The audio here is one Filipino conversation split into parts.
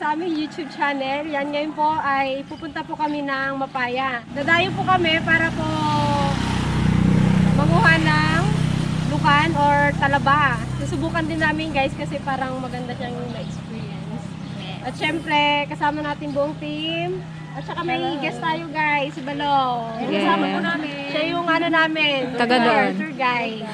sa aming YouTube channel. Yan ngayon po ay pupunta po kami ng Mapaya. Dadayo po kami para po manguha ng lukan or talaba. Susubukan din namin guys kasi parang maganda siyang na-experience. At syempre, kasama natin buong team. At saka may guest tayo guys, si Balo. Yeah. Kasama po namin. Siya yung ano namin. Taga tour-. Tour guide.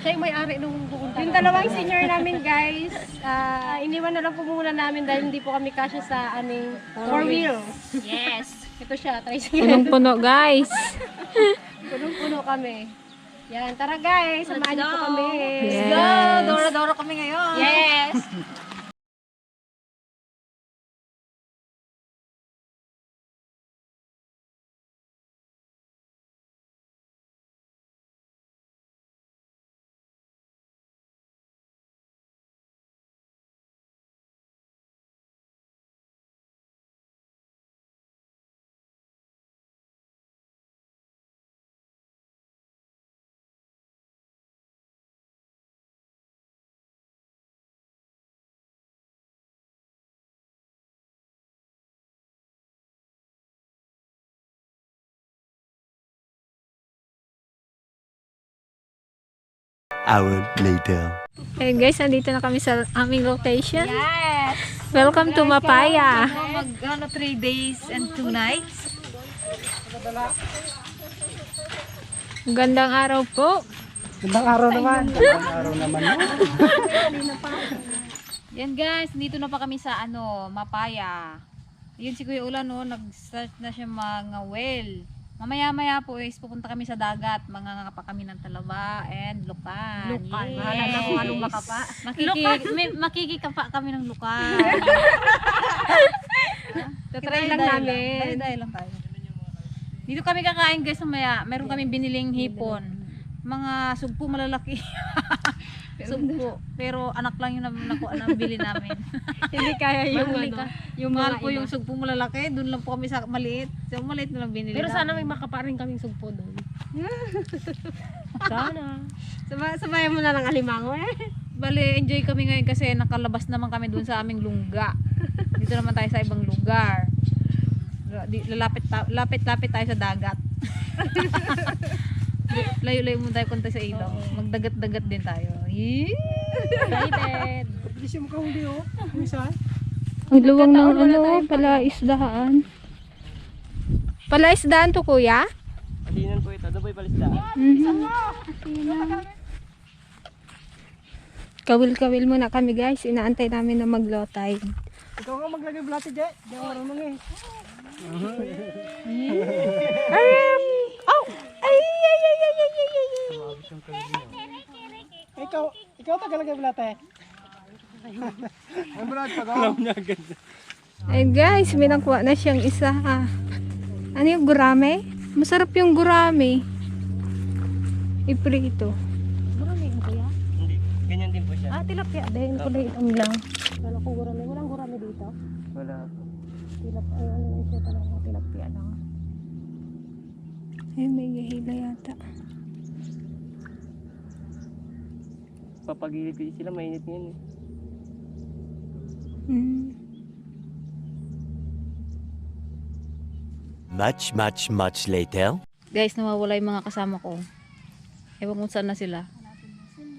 Siya yung may-ari nung buong Yung dalawang senior namin guys, ah, iniwan na lang po muna namin dahil hindi po kami kasya sa aming four wheels. Yes. Ito siya, tricycle. Punong-puno guys. Punong-puno kami. Yan, tara guys, samahan niyo po kami. Yes. Go! Dora-dora kami ngayon. Yes! hour later. Hey guys, nandito na kami sa aming location. Yes. Welcome to Mapaya. Mag, ano, three days and two nights. Gandang araw po. Gandang araw naman. Gandang araw naman. Yan guys, dito na pa kami sa ano, Mapaya. Yun si Kuya Ulan no, nag-start na siya mga well. Mamaya-maya po is pupunta kami sa dagat, mga pa kami ng talaba and lukan. Lukan. Yes. Mahala na kung anong makapa. Makiki, may, makikikapa kami ng lukan. Tatry lang namin. Dahil lang tayo. Dito kami kakain guys mamaya. Meron kami biniling hipon. Mga sugpo malalaki. sugpo. Pero anak lang yung nakuha na bili namin. Hindi kaya yung ano. Yung mga mahal po iba. yung sugpo malalaki. Doon lang po kami sa maliit. So maliit na lang binili Pero sana may namin. makapa rin kaming sugpo doon. sana. Sabay, sabayan mo na ng alimango eh. Bale, enjoy kami ngayon kasi nakalabas naman kami doon sa aming lungga. Dito naman tayo sa ibang lugar. Di- Lalapit ta- lapit lapit tayo sa dagat. Layo-layo mo tayo punta sa ilong. Magdagat-dagat din tayo. Yee! Excited. Bilis yung kahuli oh. Yung isa. Ang luwang ng ano, palaisdaan. Palaisdaan to kuya? Adinan po ito. Ano ba yung palisdaan? Mhm. Kawil-kawil muna kami guys. Inaantay namin na mag-low tide. Ikaw nga maglagay blati dyan. Di ako marunong eh. Um, oh! Ay, ay, ay, ay, ay, ay, ay, ay. Ikaw, ikaw tagalagay blati. Alam niya ganda. Ay guys, may nakuha na siyang isa. Ano yung gurame? Masarap yung gurame. Iprito. Gurami mo kuya? Hindi. Ganyan din po siya. Ah, tilapia din. Kulay itom lang. Kala ko gurami. Walang gurami dito. Wala. Tilap, ay, ano yung siya talaga. Tilapia lang. Ay, may gahila yata. Papagilid ko sila. Mainit ngayon eh. Hmm. Much, much, much later. Guys, nawawala yung mga kasama ko. Ewan kung saan na sila.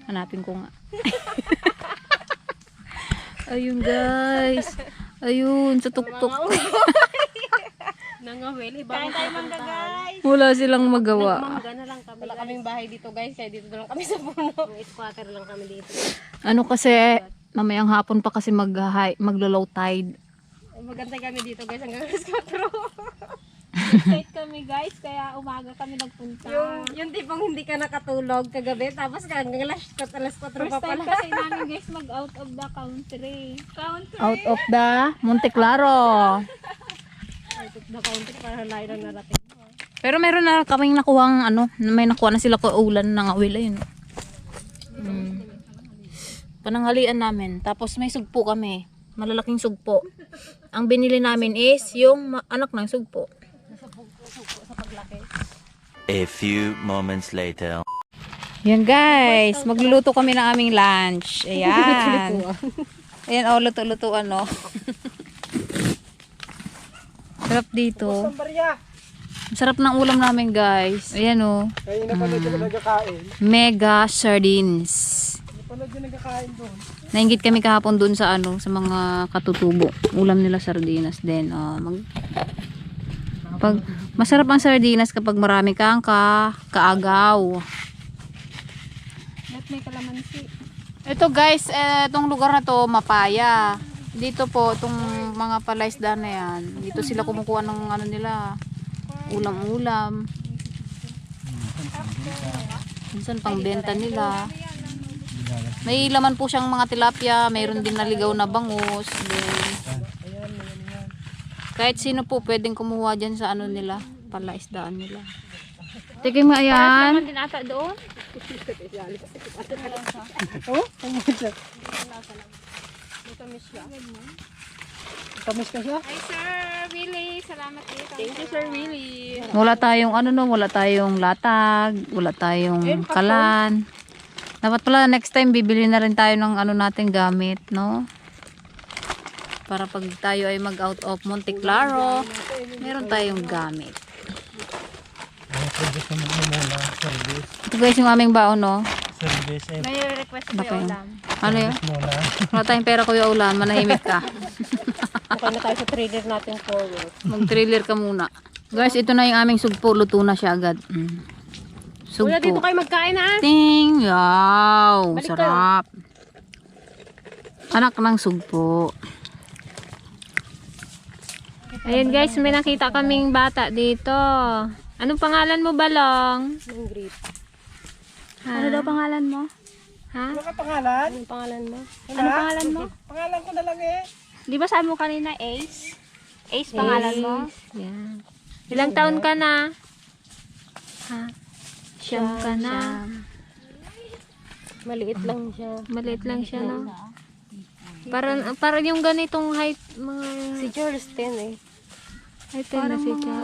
Hanapin ko nga. Ayun guys. Ayun, sa tuktok. Nangawil. Iba Kain tayo mangga guys. Wala silang magawa. Mangga na lang kami. Wala kaming bahay dito guys. Kaya dito na lang kami sa puno. Squatter lang kami dito. Ano kasi, mamayang hapon pa kasi mag, maglo-low tide. Magantay kami dito guys. Hanggang alas 4. Excited kami guys. Kaya umaga kami nagpunta. Yung, yung tipong hindi ka nakatulog kagabi. Tapos hanggang alas 4 alas 4 pa pala. kasi namin guys mag out of the country. Country. Out of the Monte Claro. Out of the country para layo na narating. Pero meron na kaming nakuhang ano, may nakuha na sila ko ulan ng awila yun. Mm. Pananghalian namin. Tapos may sugpo kami. Malalaking sugpo. Ang binili namin is yung anak ng sugpo. A few moments later. Yan guys, magluluto kami ng aming lunch. Ayan. Ayan, oh, luto-luto ano. Sarap dito. Ang. Sarap ng ulam namin guys. Ayan oh. Kaya napanood Mm. yung nagkakain. Mega sardines. Napanood yung nagkakain doon. Nainggit kami kahapon dun sa ano, sa mga katutubo. Ulam nila sardinas din. Oh, mag pag masarap ang sardinas kapag marami kang ka kaagaw. At may kalamansi. Ito guys, eh, itong lugar na to, Mapaya. Dito po, itong mga palaisda na yan. Dito sila kumukuha ng ano nila, ulam-ulam. Minsan pang benta nila. May laman po siyang mga tilapia, mayroon din naligaw na bangus. Then, kahit sino po pwedeng kumuha dyan sa ano nila, palaisdaan nila. Tigay mo ayan. din ata doon. Oh, ang siya. Tamis ka siya? Hi Sir Willie, salamat dito. Thank you Sir Willie. Wala tayong ano no, wala tayong latag, wala tayong kalan. Dapat pala next time bibili na rin tayo ng ano nating gamit, no? Para pag tayo ay mag out of Monte Claro, meron tayong gamit. Ito guys yung aming baon, no? Service. May request ko yung yun. ulam. Ano yun? Wala tayong pera kuya ulan, manahimik ka. Okay na tayo sa trader natin forward. Mag-trailer ka muna. Guys, ito na yung aming sugpo, luto na siya agad. Mm. Kuya, dito Sugpo. kayo magkain ha. Ting! Yaw! Balik Sarap! Anak ng sugpo. Ayun guys, may nakita kaming bata dito. Anong pangalan mo, Balong? Ang great. Ano daw pangalan mo? Ha? Ano ka pangalan? Anong pangalan mo? Ano pangalan mo? Pangalan ko na lang eh. Di ba sabi mo kanina Ace? Ace pangalan mo? Yan. Ilang taon ka na? Ha? Siyam ka na. Maliit lang siya. Maliit lang siya, no? Parang, parang yung ganitong height, mga Si Charles 10 eh. height na si Cha.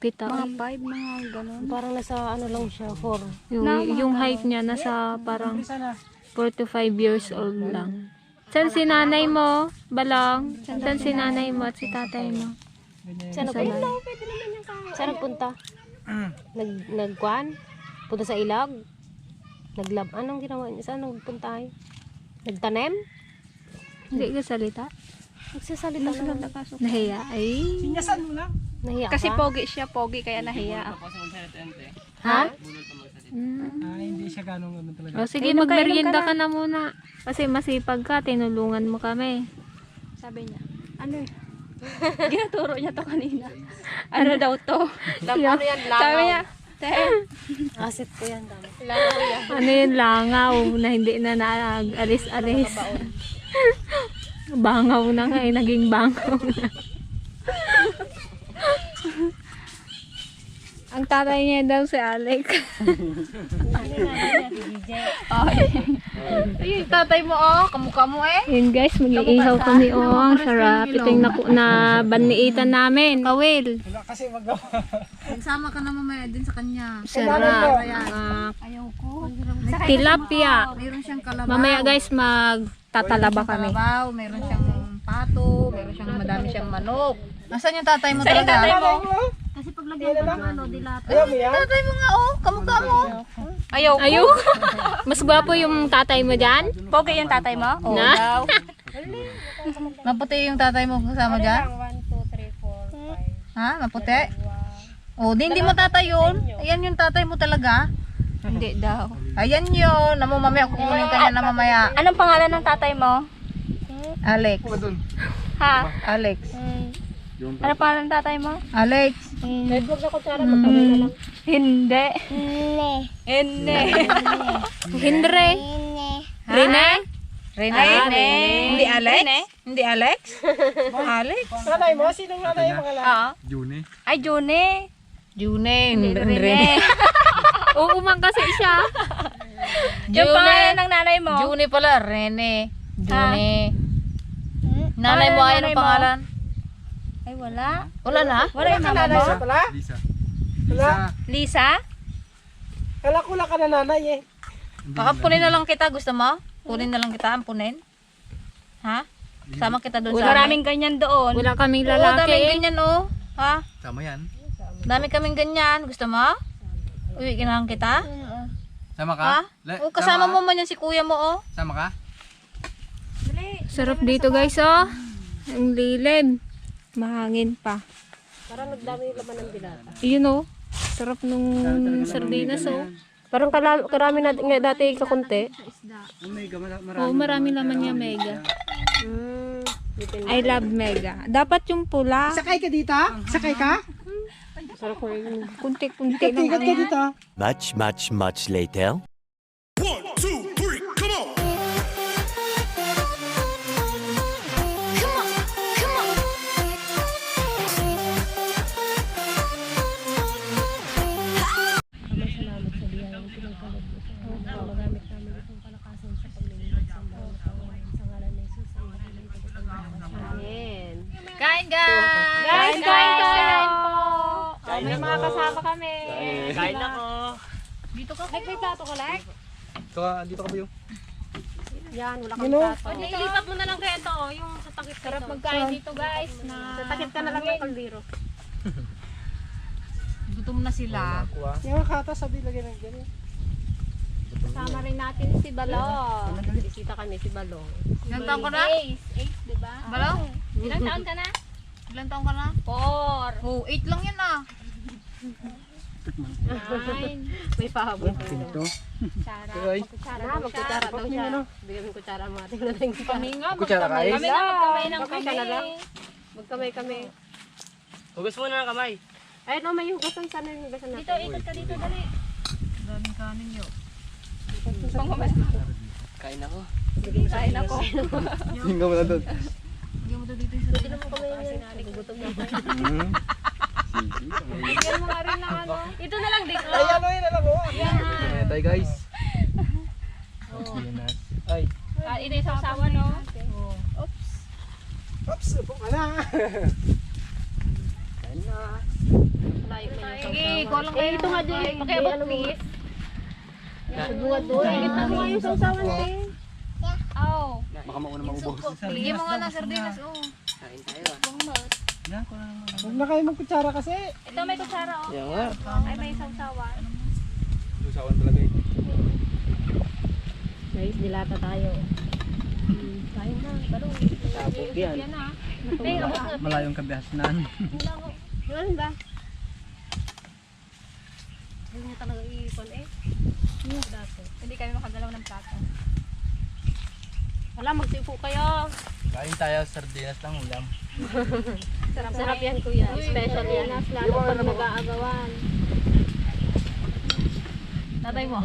Pita. Mga 5, mga ganun. Parang nasa ano lang siya, 4. Yung, yung height niya nasa parang Sana. 4 to 5 years old lang. Saan si nanay mo? Balong? Saan si nanay mo at si tatay mo? Saan nagpunta? Saan nagpunta? Nag, nagkuhan? Punta sa ilag? Naglab? Anong ginawa niya? Saan nagpunta ay? Nagtanem? Hindi ka salita? Nagsasalita lang. Nahiya. Ay. Sinyasan mo lang. Nahiya Kasi ka? pogi siya, pogi kaya nahiya ako. Ha? Mm. Ah, hindi siya ganong ano talaga. O sige, magmerienda ka na muna. Kasi masipag ka, tinulungan mo kami. Sabi niya, ano eh? Ginaturo niya to kanina. Ano daw to? Lam, ano yan? Sabi Langaw. niya, te, Asset ko yan. Dami. Ano yun, langaw na hindi na nag-alis-alis. bangaw na nga eh, naging bangaw na. Ang tatay niya daw si Alec. Ayun, tatay mo oh, kamukha mo eh. Yun guys, mag-iihaw kami. Oh, ang sarap. Ito yung naku- na baniitan namin. Kawil. Wala kasi magawa. Sama ka na mamaya din sa kanya. Sarap. Ayaw ko. Tilapia. Mayroon siyang kalabaw. Mamaya guys, magtatalaba kami. Kalabaw, mayroon siyang pato, mayroon siyang madami siyang manok. Nasaan yung tatay mo talaga? Tatay mo? Kasi pag lagyan mo ano, dilata. Ayaw mo yan? Tatay mo nga oh, kamukha mo. ayaw ko. Ayaw. Mas gwapo yung tatay mo dyan? Pogi yung tatay mo? Oo Na? daw. Maputi yung tatay mo kasama dyan? 1, 2, 3, 4, 5. Ha? Maputi? Oh, di, hindi mo tatay yun. Ayan yung tatay mo talaga. Hindi daw. Ayan yun. Namo mamaya kukunin ka niya na mamaya. Anong pangalan ng tatay mo? Alex. Ha? Alex. Anong pangalan ng tatay mo? Alex. Kahit wag na kutsara, magkamay na lang. Hindi. Hindi. Hindre. Rene? Rene. Rene. Hindi Alex? Rene. Hindi Alex? Alex? Nanay mo? Sinong nanay mo kala? Oo. Ay, June. June. Rene. Oo man kasi siya. Yung pangalan ng nanay mo? June pala. Rene. June. Nanay mo ay nanay mo? pangalan? Ay, wala. Wala na? Wala yung mama mo? siya pala? Wala. Lisa? Kala ko lang ka na nanay eh. Baka punin na lang kita. Gusto mo? Punin na lang kita. Ampunin? Ha? Sama kita doon sa Maraming ganyan doon. Wala kaming Oo, lalaki. daming ganyan oh. Ha? Sama yan. Dami kaming ganyan. Gusto mo? Uwi kinahan kita? Sama ka? Ha? Le- Oh, kasama sama mo man yan si kuya mo oh. Sama ka? Sarap dito guys oh. Ang lilim. Mahangin pa. Parang nagdami yung laman ng dilata. Yun oh. Sarap nung sardinas oh. Parang kala, karami na nga dati kakunti. Oo, marami laman niya mega. Mm, I love mega. Dapat yung pula. Sakay ka dito? Sakay ka? Kunti-kunti lang. Tigat ka dito. Much, much, much later. Kain guys! Guys, kain tayo! Oh, may mga kasama kami. Kain ako. Dito ka. Like, may plato ka, like? Ito ka, dito ka ba yung? Yan, wala kang plato. Ilipat mo na lang kaya ito, oh, yung sa takip Sarap Magkain dito guys na Sa takip ka na lang ng kaldero. Gutom na sila. Yung kata sabi lagay ng ganyan. kasama rin natin si Balong. Bisita kami si Balong. Ilang taon ka na? Ace, Ace, di ba? Balong? Ilang taon ka na? Ilang taon ka na? Four. Oh, 8 lang yan ah. Nine. May pahabol. Ito. Kutsara. Kutsara Na, daw siya. magkutsara daw siya. Bigyan mo kutsara mo. Tingnan natin yung Kami nga, Kutsara magkamay. kain? Kami nga, magkamay ng Okay ka na lang? kami. Magkamay kami. Hugas mo na ng kamay. Ay, no, may hugasan. Sana yung hugasan natin. Dito, ikot ka dito, dali. Daming kanin yun. Kain ako. Kain ako. Tingnan mo na doon. To dito sa Hindi naman kami yan. Nagugutom na ako. Hmm. Bigyan mo nga rin ng ano. Ito na lang, Dick. Ay, ano yun? Alam mo? Ayan tayo guys. Ay. Ah, ito yung sasawa, no? Oops, upo ka na. Layo mo yung Sige, ikaw lang Eh, ito nga dyan. Pakiabot, Ano please. Bunga doon. Ito nga yung sausawan, te. Oh. Baka mauna maubos. Bigyan mo nga ng sardinas oh. Huwag na kayo magkutsara kasi. Ito may kutsara, oh. Yan nga. Ay, may sausawa. Susawan talaga eh. Guys, dilata tayo. Kain na. Balong. Sabog yan. Ah. Malayong kabihasnan. Ano ba? Hindi niya talaga iipon eh. Hindi kami makagalaw ng plato. Wala, magsipo kayo. Kain tayo, sardinas lang ulam. Sarap, Sarap yan, kuya. Special yan. Lalo pag nag-aagawan. Tatay mo.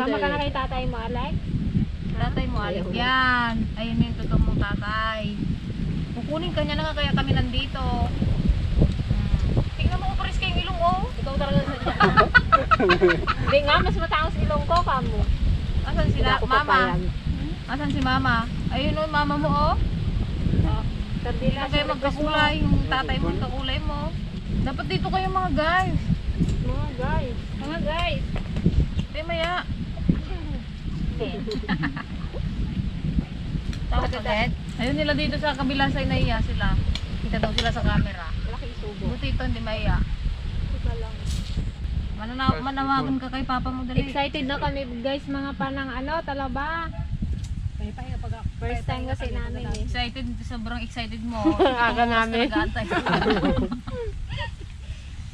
Sama ka na kay tatay mo, Alek? Tatay mo, alik yan. Ayun yung totoo mong tatay. Kukunin ka niya na nga kaya kami nandito. Hmm. Tingnan mo, pares kayong ilong oh. Ikaw talaga sadya. Hindi nga, mas mataas ilong ko, kamo. Asan sila? Ako Mama. papayag. Asan si mama? Ayun oh, mama mo oh. Hindi na kayo magkakulay. Yung tatay mo, kakulay mo. Dapat dito kayo mga guys. Mga guys. Mga guys. Hindi maya. Tapos ulit. Ayun nila dito sa kabila sa inaiya sila. Kita daw sila sa camera. Malaki subo. Buti ito hindi maiya. Mananaw, manawagan ka kay papa mo dali. Excited na kami guys mga panang ano, talaba. First time kasi namin eh. Excited, sobrang excited mo. Aga namin.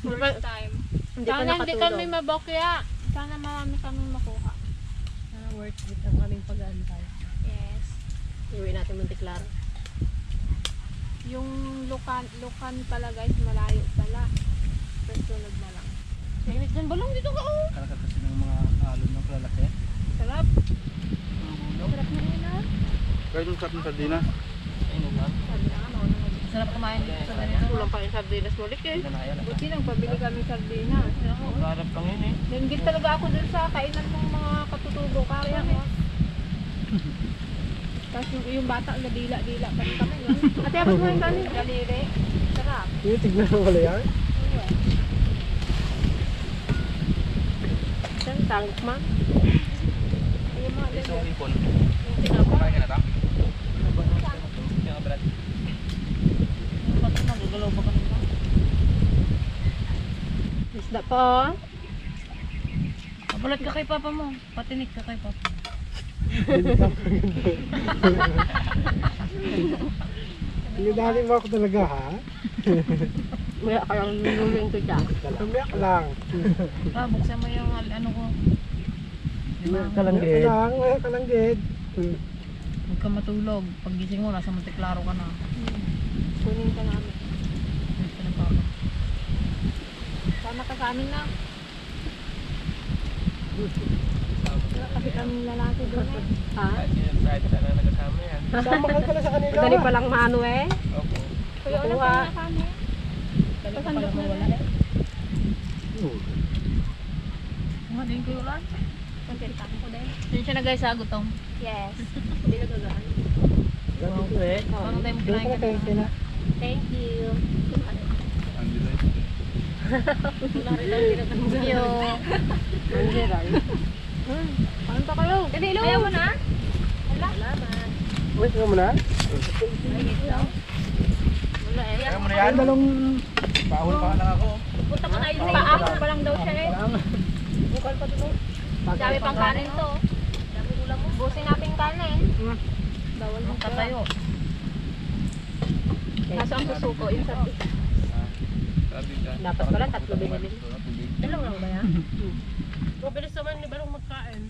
First time. Hindi pa Sana hindi kami mabokya. Sana marami kaming makuha. Ah, worth it ang aming pag-aantay. Yes. Iuwi natin Monte Claro. Yung lukan, lukan pala guys, malayo pala. First sunod na lang. Init dyan balong dito ka oh. Kalakat kasi ng mga alon ng kalalaki. Sarap. Sarap na yun ah. Kaya itong sarap ng sardinas. Sarap kumain dito sa ganito. Kulang pa yung sardinas mo, Lik eh. Buti nang pabili kami sardinas. Sarap lang yun eh. Nanggit talaga ako dun sa kainan ng mga katutubo kaya mo. Tapos yung, yung bata nadila-dila pa rin kami. Ate, abot mo yung kanin. Daliri. Sarap. Yung tignan mo wala yan. Tangok ma? Isang ipon. Kumain ka na ta? Yung Brad. Ba't nagagalaw pa kanina? Isda po. Pabulat ka kay papa mo. Patinik ka kay papa. Pinadali mo ako talaga ha? May akalang lululing ko dyan. Tumiyak lang. Ah, buksan mo yung al- ano ko. Tumiyak lang, tumiyak ka lang, Ged. Huwag ka matulog. Pag gising mo, nasa Monteklaro ka na. Kunin ka namin. Sama ka sa amin na. Wala kasi kaming lalaki doon eh. Ha? Sama ka pala sa kanila. Dali pa lang maano eh. Opo. Kuya, ulam Nakuha. pa na kami. Pasandok na rin. Nga din kayo lang. Kontenta ko din. Yun siya na guys sa gutom. Yes. Hindi na gagaan. Grabe ko eh. Parang tayo Doon kinain ka. Thank you. Yo. Mandiral. Kain pa kayo. Ayaw mo na? Wait mo muna. Kaya mo na yan. dalong... Paahon pa lang ako. Punta mo na yun. Paahon pa lang daw siya eh. Bukal pa doon. Dami pang kanin to. Busin natin kanin. Bawal mong Tatayo. Kaso ang susuko yung ka. Dapat pala tatlo binili. Tubig. Dalawang lang ba yan? Mabilis naman ni Balong magkain.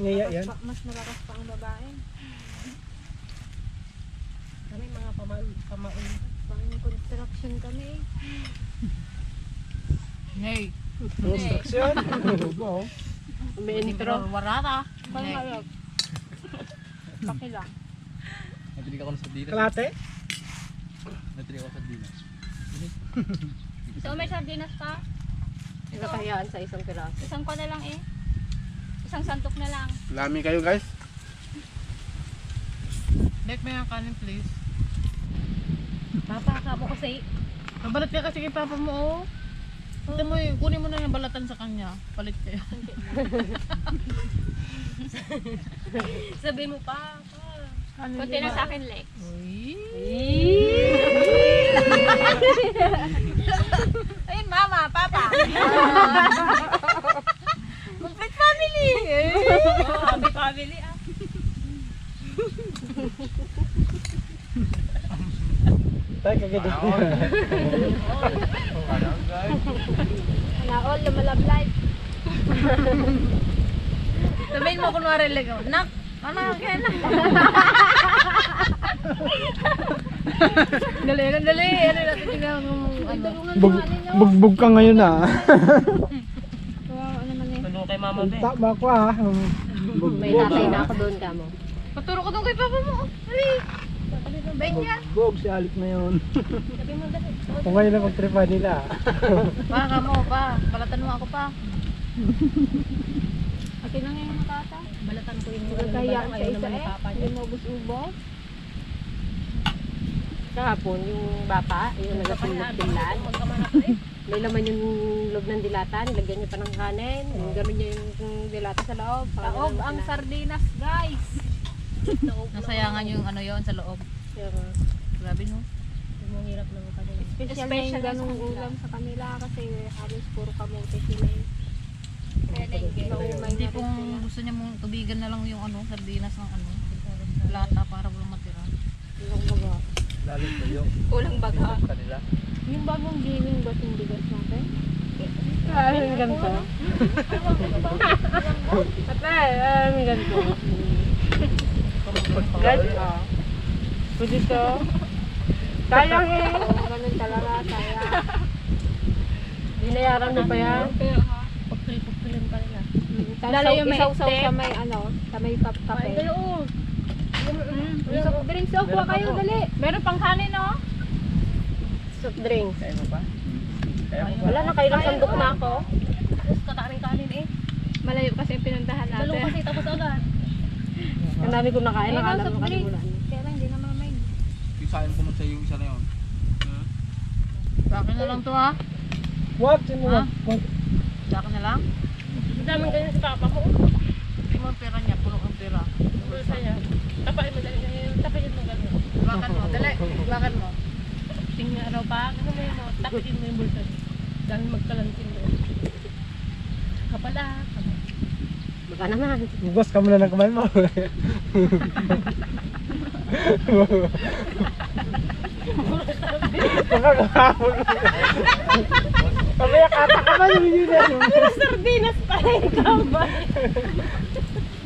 Ngaya yan. Mas malakas pa ang babae. Kami mga pamaun. Pang construction kami. Hey. Construction. Oo. May nitro. Warata. Pang malog. Pakila. Nabili ka ako ng sardinas. Kalate? Nabili ako ng sardinas. So may sardinas pa? Nakahayaan sa isang piraso. Isang ko na lang eh. Isang santok na lang. Lami kayo guys. Dek mo yung kanin please. Papa, kamo kasi. Mabalat ka kasi kay papa mo oh. Ito mo yun, kunin mo na yung balatan sa kanya. Palit kayo. Sabi mo pa. Kunti na sa akin, Lex. Ayun mama, papa. Complete family. Happy family ah. Tayo kagad. Wala all, lumalab life. Sabihin mo kunwari like, nak, anak, kaya na. dali, dali, dali. Ano natin tingnan mo, ano. Bug, bugbog ka ngayon ah. Kawawa naman eh. Tulong kay mama be. Tama ko ah. May tatay na ako doon kamo. Paturo ko doon kay papa mo. Dali. Bugbog si Alik na yun. Kung ngayon na magtripa nila. Pa, kamo, pa. Balatan mo ako pa. Akin na ngayon nakata. Balatan ko yung Nagkahiyaan sa ayaw isa eh. mo ubos-ubos. Kahapon yung bata, yung nagasinlat-sinlat. May laman yung loob ng dilata, nilagyan niya pa ng kanin. Yung gano'n niya yung dilata sa loob. Taob ang sardinas, guys. Nasayangan yung ano yon sa loob. Grabe no. Yung hirap ng kanila. Special, na yung ganong ulam sa kanila kasi halos puro kamote sila eh. Hindi na pong gusto niya mong tubigan na lang yung ano, sardinas ng ano, lata para walang matira. Lalo sa iyo. Kulang baga. Kanila. Yung bagong gaming ba yung bigas natin? Ah, yung ganito. Ate, ah, yung ganito. Ganito. Pwede to. Sayang eh. Oo, ganun talaga, saya. Binayaran mo pa yan? Pagkil-pagkilin pa nila. Lalo yung may isaw-saw isaw sa may ano, sa may kap kape. Yung soft drinks, oh, kuha kayo, dali. Meron pang kanin, oh. Soft drinks. Kaya mo pa? Kaya? Wala na, kailang sandok na ako. Tapos kakain kanin eh. Malayo kasi yung pinuntahan natin. Dalawa kasi tapos agad. Ang dami kong nakain, Ayun, nakala soft mo kasi wala. Kaya lang, hindi naman may. Isahin ko man sa yung isa na yun. Sa akin na lang to ha. What? Sino Ha? what? Sa akin na lang. Ang daming ganyan sa papa ko. mo ang pera niya, puno ang pera. Niya. Tapain mo dali. Tapain mo gano'n. Hawakan mo, dali, hawakan mo. Tingnan ano pa? Ano mo yun? oh, Tapain mo yung bulsa. Dahil magkalantin doon. Kapala. Kapala. Baka naman. Bugos ka muna ng kamay mo. Makakahamon mo. Kamaya kata ka ba yung yun yan? Sardinas pa rin kama.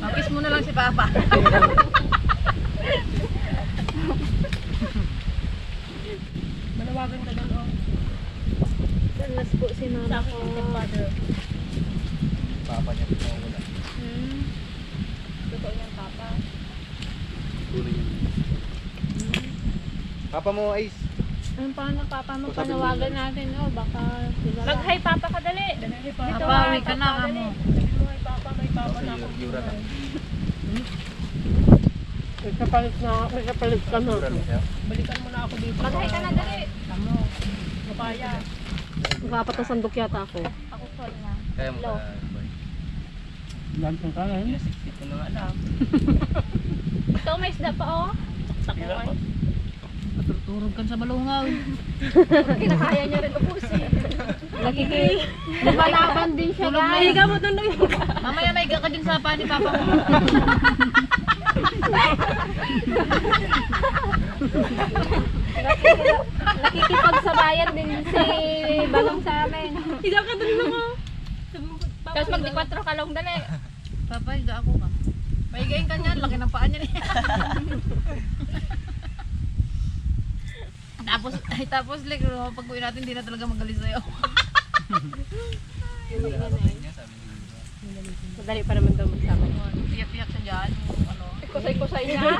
Makis mo na lang si Papa. Manawagan ka doon. Oh. Dalas po si Sa akin yung father. Papa niya po wala. Hmm. Totoo yan, papa. Tuloy yun. Papa mo, Ace. Ano pa na papa mo Sabi mo panawagan yun. natin, oh, baka sila Mag-hi papa ka dali. Dali papa. Papa, uwi ka na, kamo. Hi papa, may papa na ako. Yura na. May kapalit na, may kapalit ka na. Balikan mo na ako dito. Mag-hi ka na dali. Kamo. Kapaya. Magkapat na sandok yata ako. Ako call na. Kaya mo boy. Lantong ka na yun. Ito na nga lang. Ito, may isda pa, oh. Takuan. Turog kan sa balungaw. Kinakaya niya rin upusin. Nakiki... Lumalaban din siya Tulog na guys. yun. mo doon Mamaya may ka din sa pa ni Papa mo. Nakikipagsabayan din si Balong sa amin. Higa ka doon lang, oh. Tapos magdi-kwatro ka lang, dali. Papa, higa ako ka. Pahigayin ka niyan, laki ng paa niya. tapos, ay, tapos, like, no, pag uwi natin, hindi na talaga magaling sa'yo. Madali pa naman daw magsama. Piyak-piyak siya dyan, yung ano. Kusay-kusay niya.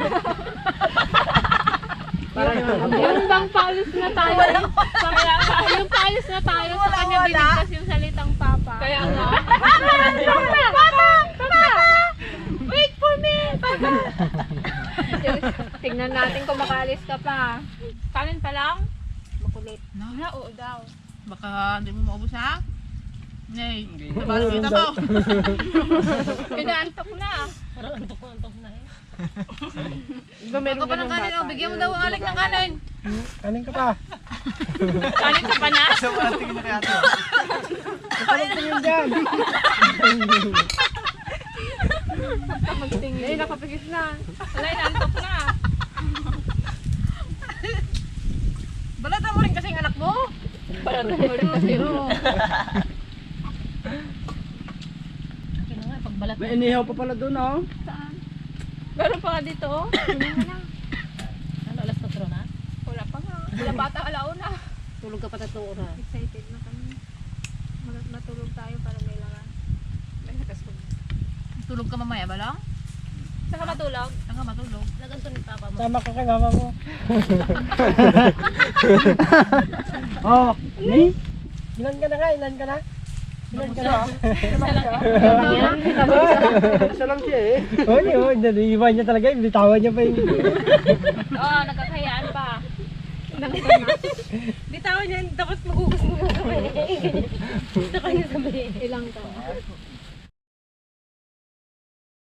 Parang yung bang palis na tayo. Kaya yung palis na tayo sa kanya binigkas yung salitang papa. Kaya nga. Papa! Papa! Wait for me! Papa! Tingnan natin kung makaalis ka pa. Kanin pa lang? Makulit. No, Na, oo daw. baka hindi mo maubos ha? Nay, tabas kita mo. Pinaantok na. Parang antok na antok na eh. Baka pa ng kanin, oh, bigyan mo daw ang alik ng kanin. Kanin ka pa. Kanin ka pa na? So, wala tingin na kaya ito. Kanin tingin dyan. Magtingin. Eh, nakapigis na. Wala, inaantok na. Balatan mo rin kasi ang anak mo. Parang pero. Kaya nga, pagbalat May inihaw pa pala doon oh. Meron pa nga dito, oh. Ano, alas 4 na? Wala pa nga. Wala pa ata alauna. Tulog ka pa tatlong oras. Excited na kami. Matulog tayo para may laman. May nakasog. Tulog ka mamaya ba lang? Saan ka matulog? Saan ka matulog? Naganto ni papa mo. Tama ka kay mama mo. oh, ni? Ilan ka na ka? Ilan ka na? Ilan ka na? Isa lang siya eh. Oo, oh, iwan niya talaga. Bitawan niya pa yung... Oo, nagkakayaan pa. Bitawan niya, tapos na kami. Ito kanya sabihin. Ilang ka?